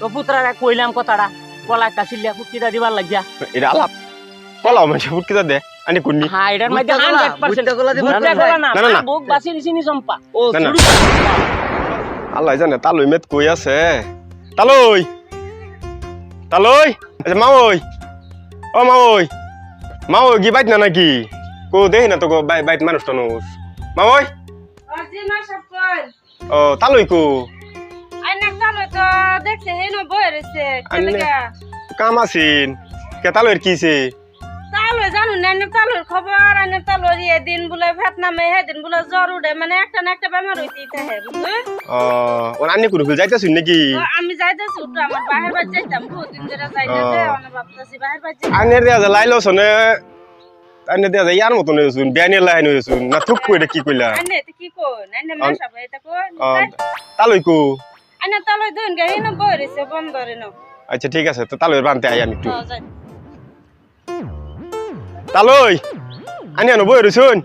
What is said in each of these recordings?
তো পুত্রারে কইলাম কথাটা কলা একটা ফুটকিটা দিবার লাগিয়া। এটা আলাপ? কলাও মানে ফুটকিটা দে আনি কুন্নি। হ্যাঁ এটার মধ্যে 100% কলা দিবার ভুট্টা লাগে। কলা না না, না, না। বুক বাসি চম্পা। ও না, না। শুরু আল্লাহ জানে তালুই মেত কই আছে। তালুই! তালুই! আচ্ছা মাওই ও কি না নাকি? কো দেই না তো গো বাই বাইত মানুষ টানুষ কই ও তালুই কো? দেখছে বই রয়েছে আইনে- কেলেগা কাম আছিন? কে তালুইর কিছে চালো জানো না চালোর খবর আইনা চালোর ইয়ে দিন বলে ভিয়েতনামে হে দিন বলে জ্বর উঠে মানে একটা না একটা বেমার হইতেই থাকে বুঝলি ও ওর আন্নি নাকি? আমি যাইতেছি তো আমার বাহির বাড়ি যাইতাম বহুত দিন ধরে যাই না যে অনেক ভাবতেছি বাহির বাড়ি যাই আন্নের দেয়া যায় লাইলো সনে আন্নের দেয়া যায় ইয়ার মতন লাইন না থুক কইটা কি কইলা? ভাই তা তালুই কো আইনা চালো দিন গে হেন বই বন্ধ রে ন আচ্ছা ঠিক আছে তো তালুইর বানতে আই আমি একটু। তো আনি আনো বই রইছুন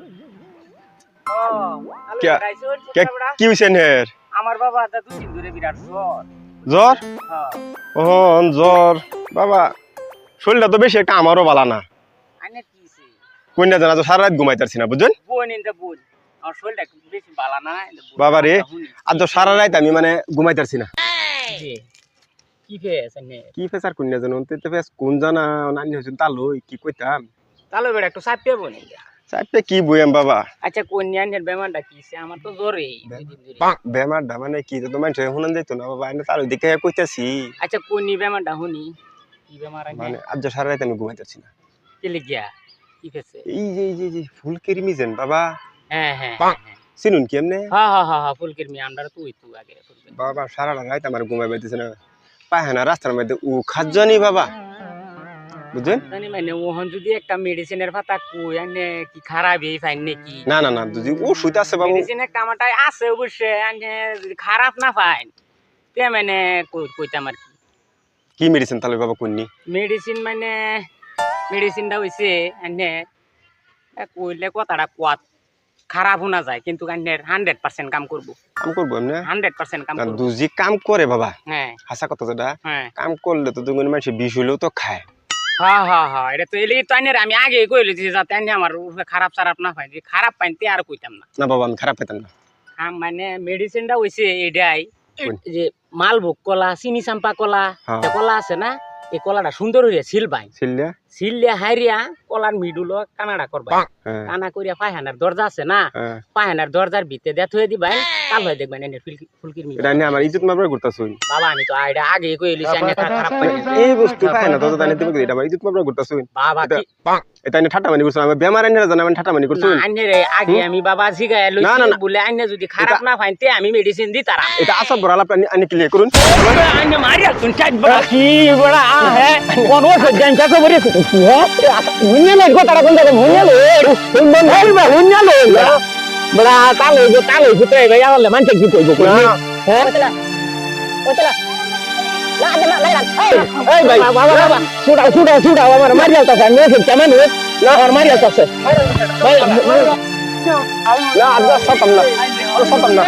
কে হইছেন হের আমার বাবা তা দুদিন ধরে বিরাট জ্বর। জ্বর? হ্যাঁ। ও জ্বর। বাবা শরীরটা তো বেশি একটা আমারও বালা না। আইনে কিছে কন্যা জানা তো সারা রাত ঘুমাইতারছি না বোন ইন্দা বোন আমার শরীরটা একটু বেশি বালা না ইন্দা বোন বাবা রে। আর তো সারা রাত আমি মানে ঘুমাইতারছি না। কি ফেস আইনে কি ফেসার কন্যা জানো? তে ফেস কোন জানা নানি হইছুন কি কইতাম? তাহলে বেড়া একটু বোন চাইপে কি বইয়াম বাবা? আচ্ছা বেমারটা আমার তো মানে কি? তো যাইতো না বাবা আমি কইতাছি। আচ্ছা কোনি বেমারটা শুনি? কি বেমার আইনে মানে আজ তো সারা রাত আমি ঘুমাইতারছি না। কি ফেসে এই যে এই যে মিজেন বাবা। হ্যাঁ হ্যাঁ হ্যাঁ হ্যাঁ। চিনুন কি এমনে? হ্যাঁ হ্যাঁ হ্যাঁ হ্যাঁ ফুলকির মি আমরা তুই তু আগে বাবা সারা রাত আমার ঘুমাই পাইতেছে না। পায়খানা রাস্তার মধ্যে উ খাজ্জানি বাবা? বুঝছেন? জানি মানে ওহন যদি একটা মেডিসিনের পাতা কই আনে কি খারাপ এই ফাইন নাকি? না না না যদি ওষুধ আছে বাবু। মেডিসিন একটা আমারটাই আছে অবশ্যই আনে খারাপ না পাইন তে মানে কই- কইতাম আর কি। কি মেডিসিন তাহলে বাবা কোননি মেডিসিন মানে মেডিসিনটা হইছে আনে কইলে কথাটা কোয়াত খারাপ শোনা যায় কিন্তু হান্ড্রেড পার্সেন্ট কাম করব। কাম করব এমনি? হান্ড্রেড পার্সেন্ট কাম করব। দুজি কাম করে বাবা। হ্যাঁ। হাসা কথা যেটা। হ্যাঁ। কাম করলে তো মানুষ বিষ হইলেও তো খায়। হ্যাঁ হ্যাঁ হ্যাঁ এটা তো এলে তো আনের আমি আগে কইলে যে যাতে আনে আমার উপরে খারাপ সারাপ না পাই যে খারাপ পাইন তে আর কইতাম না। না বাবা আমি খারাপ না। মানে মেডিসিনটা হইছে এটাই কোন? যে মালভোগ কলা চিনি চাম্পা কলা হ্যাঁ। কলা আছে না এই কলাটা সুন্দর হইয়া সিল পাই সিললে হাইরিয়া কলার মিডুল কানাডা করবা হ্যাঁ। কানা করিয়া পায়খানার দরজা আছে না? হ্যাঁ। পায়খানার দরজার ভিতরে দেয়া থয়ে দিবা কাল হয়ে দেখবেন এনে ফুলকি- ফুলকির মি এটা নিয়ে আমার ইজ্জত মারবার ঘুরতাছুন। বাবা আমি তো আইডা আগে কইলি সামনে খারাপ পাই এই বস্তু পায় না তো জানি তুমি এটা আমার ইজ্জত মারবার ঘুরতাছুন। বাবা এটা নিয়ে ঠাট্টা মানি করছুন আমি বেমার আইনে জানা আমি ঠাট্টা মানি করছুন। না, আইনে রে আগে আমি বাবা জিগায় লইছি। বলে আইনে যদি খারাপ না পাইন তে আমি মেডিসিন দি তারা। এটা আসব বড় আলাপ আনি ক্লিয়ার করুন। আইনে মারিয়া তুই চাই বড়া কি বড়া আ হে কোন ওর জান কাছে বরে কি হে মুন্যালে কথাটা কোন জায়গা মুন্যালে তুই মন হইবা মুন্যালে বড়া তালে গো তালে গুতে ভাই আলে মানতে কি কইবো কই হ্যাঁ ওতলা ওতলা না না না না এই ভাই বাবা বাবা ছুটাও ছুটাও ছুটাও আমার মারিয়া তাছে আমি এসে কেমন হই না আর মারিয়া তাছে ভাই না আজ সতম না আরে সতম না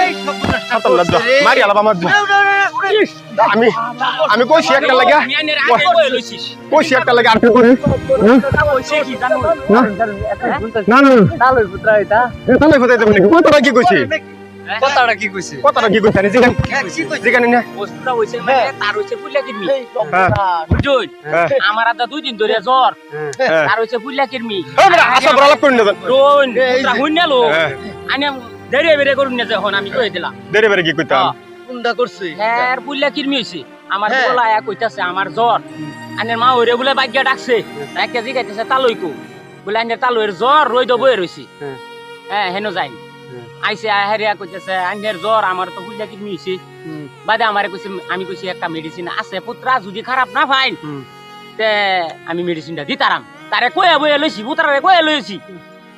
সতম না দাও। আমি আমি কইছি একটা লাগা। কইছি একটা লাগা আর কি করি না না কতটা কি কইছি কথাটা কি কইছে কি কইছি আমি জিগান। জিগান না আমার আদা দুই দিন ধরে জ্বর। হ্যাঁ। তার হচ্ছে ফুল্লা কিরমি। এই বড় না রোন হুইনালো হ্যাঁ। আনে দেরে বেরে করুন না যখন আমি কই দিলাম। দেরে বেরে কি কইতাম কোনটা করছে। হ্যাঁ ফুল্লা কিরমি হইছে? আমার হ্যাঁ। বলা এক কইতাছে আমার জ্বর। আনের মা ওরে বলে বাগ্যা ডাকছে। এক কেজি খাইতেছে তালইকো। বলে আনের তালইয়ের জ্বর রই দবো রইছি। হ্যাঁ। হ্যাঁ হেন যাই। হ্যাঁ। হেরিয়া কইতেছে আনের জ্বর আমার তো কিরমি হইছে। বাদে আমারে কইছে আমি কইছি একটা মেডিসিন আছে পুত্রা যদি খারাপ না হুম। তে আমি মেডিসিনটা দিতারাম। তারে কইয়া বইয়া লইছি পুত্রারে কইয়া লইছি।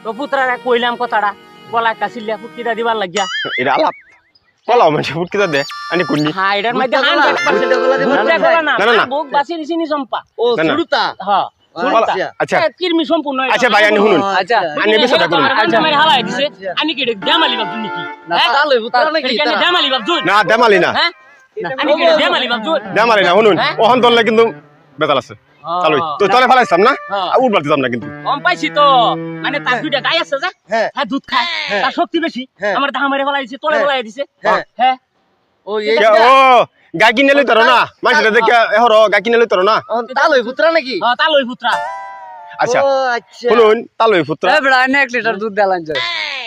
তো পুত্রারে কইলাম কথাটা গলা একটা সিল্লিয়া ফুটকিটা দিবার লাগিয়া। এটা আলাপ। কলাও মানে দে আনি কুন্নি হ্যাঁ এটার মধ্যে ভুট্টা কলা, 100% ভুট্টা কলা দিবার ভুট্টা লাগে। কলা। না, না, না, না। বুক বাসি ও না। হ্যাঁ আচ্ছা। আচ্ছা কিরমি সম্পূর্ণ এটা। আচ্ছা ভাই, আনি শুনুন। আচ্ছা আনি বিষয়টা করুন আচ্ছা। মেরে হালাই দিছে আচ্ছা। আনি কি বাবু নাকি? না নাকি বাবু না দেমালি না। হ্যাঁ আমি কি ভাবছ দেমারি না শুনুন? ওহন কিন্তু বেতাল আছে। তালুই তো তলে ফেলাইছিলাম না? হ্যাঁ। উঠবার দিতাম না কিন্তু। কম পাইছি তো। মানে তার দুইটা গাই আছে যে হ্যাঁ। হ্যাঁ দুধ খায়। তার শক্তি বেশি। হ্যাঁ। আমার দাহা মারে ফেলাই তলে হ্যাঁ। ফেলাই দিছে। হ্যাঁ। হ্যাঁ। ও এই ও গাই কিনে লইতার না? মানুষটা দেখে এহর গাই কিনে লইতার না? তালই পুত্রা নাকি? হ্যাঁ তালই পুত্রা আচ্ছা। আচ্ছা। শুনুন তালুই পুত্র এ বড় লিটার দুধ দেলান যায়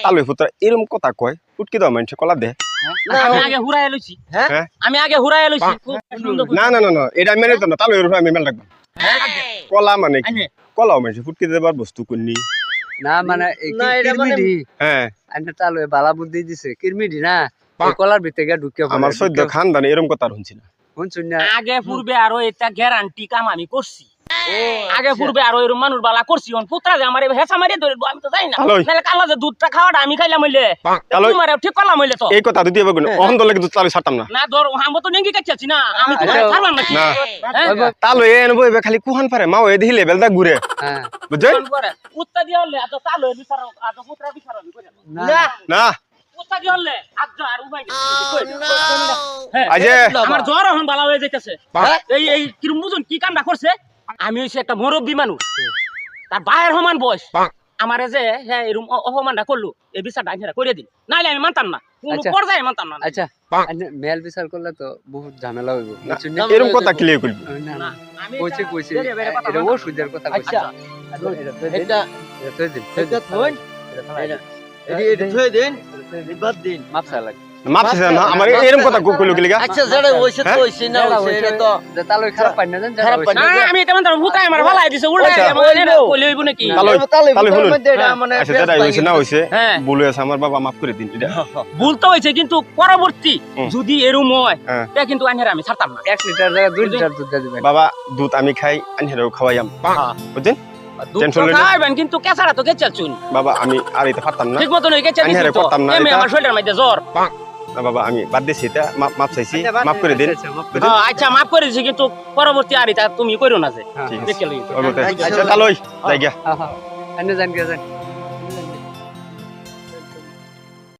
তালুই পুত্র এরকম কথা কয়? উটকি দাও মানুষ কলা দে। আমি আগে হুরাই লইছি। হ্যাঁ? হ্যাঁ। না না না না এটা মেনে তো না তালুই আমি মেল রাখব। কলা মানে মানে কলাও দিতে পার দেবার বস্তু কোননি না মানে না, এটা মানে- কিরমিডি হ্যাঁ। এটা তালে বালা বুদ্ধি দিছে কিরমিডি না? কলার ভিতরে গিয়ে ঢুকে আমার সদ্য খানদানে এরকম কথা আর শুনছি না। শুনছি না? আগে পূর্বে আরও এটা গ্যারান্টি কাম আমি করছি। আগে পূর্বে আরও এরকম মানুষ বালা করছি অন পুত্রা যে আমার হেসা মারিয়ে ধরে আমি তো জানি না। নাহলে কালা যে দুধটা খাওয়াটা আমি খাইলাম হইলে। হ্যালোই। তোমার ঠিক করলাম হইলে তো। এই কথা দুটি এবার অহন ধরলে কিন্তু তালুই ছাড়তাম না। না ধর আমি তো নেঙ্গি কাচ্ছি না। আমি তো আচ্ছা। ছাড়লাম না। হ্যাঁ? তালুই এনবো এবার খালি কুহান পারে মাও এ দিলে বেলদা ঘুরে। হ্যাঁ। উত্তা দিয়ে হলে এত চালু হয়ে বিচার পুত্রা বিচার না। না। হলে হ্যাঁ। আমার জ্বর এখন ভালো হয়ে যাইতেছে। এই এই কিরম বুঝুন কি কামটা করছে? আমি হইছি একটা মুরব্বী মানুষ তার বায়ের সমান বয়স আমারে যে হ্যাঁ এরকম অপমানটা করল এই বিচারটা আমি করে দিন নাইলে আমি মানতাম না কোন আচ্ছা। পর্যায়ে মানতাম না আচ্ছা মেল বিচার করলে তো বহুত ঝামেলা হইব এরকম কথা ক্লিয়ার করবি না, না, কইছে এটা কথা আচ্ছা। কইছে এটা এটা এটা এটা দিন। এটা দিন মাপ চা না আমার এরকম কথা কইলো কি আচ্ছা যেটা হইছে তো হ্যাঁ? হইছে না হইছে তো তালই খারাপ পাই না জান খারাপ পাই না আমি এটা মানতাম ভূতাই আমার ভালাই দিছে উল্টা আচ্ছা। আমার এটা কইলে হইব নাকি? তালই তালই শুনুন। মধ্যে এটা। মানে আচ্ছা যেটা হইছে না হইছে হ্যাঁ। ভুল হয়েছে আমার বাবা মাফ করে দিন এটা। ভুল তো হয়েছে কিন্তু পরবর্তী যদি এরম হয় হ্যাঁ। তা কিন্তু আমি ছাড়তাম না। এক লিটার জায়গা দুই লিটার দুধ দিবেন। বাবা দুধ আমি খাই আনহেরাও খাওয়াইয়াম। বুঝছেন? কিন্তু কেঁচারা তো কেচাল চুন। বাবা আমি আর এটা পারতাম না। ঠিক মতন ওই কেঁচা আমি না এমনি আমার শরীরের মধ্যে জ্বর। না বাবা আমি বাদ দিছি এটা মাপ চাইছি মাফ করে দিন। হ্যাঁ, আচ্ছা মাফ করে দিছি কিন্তু পরবর্তী আর এটা তুমি করো না যে। ঠিক আছে। মতে আচ্ছা তালই যাই গিয়া। আন্নে জান কে জান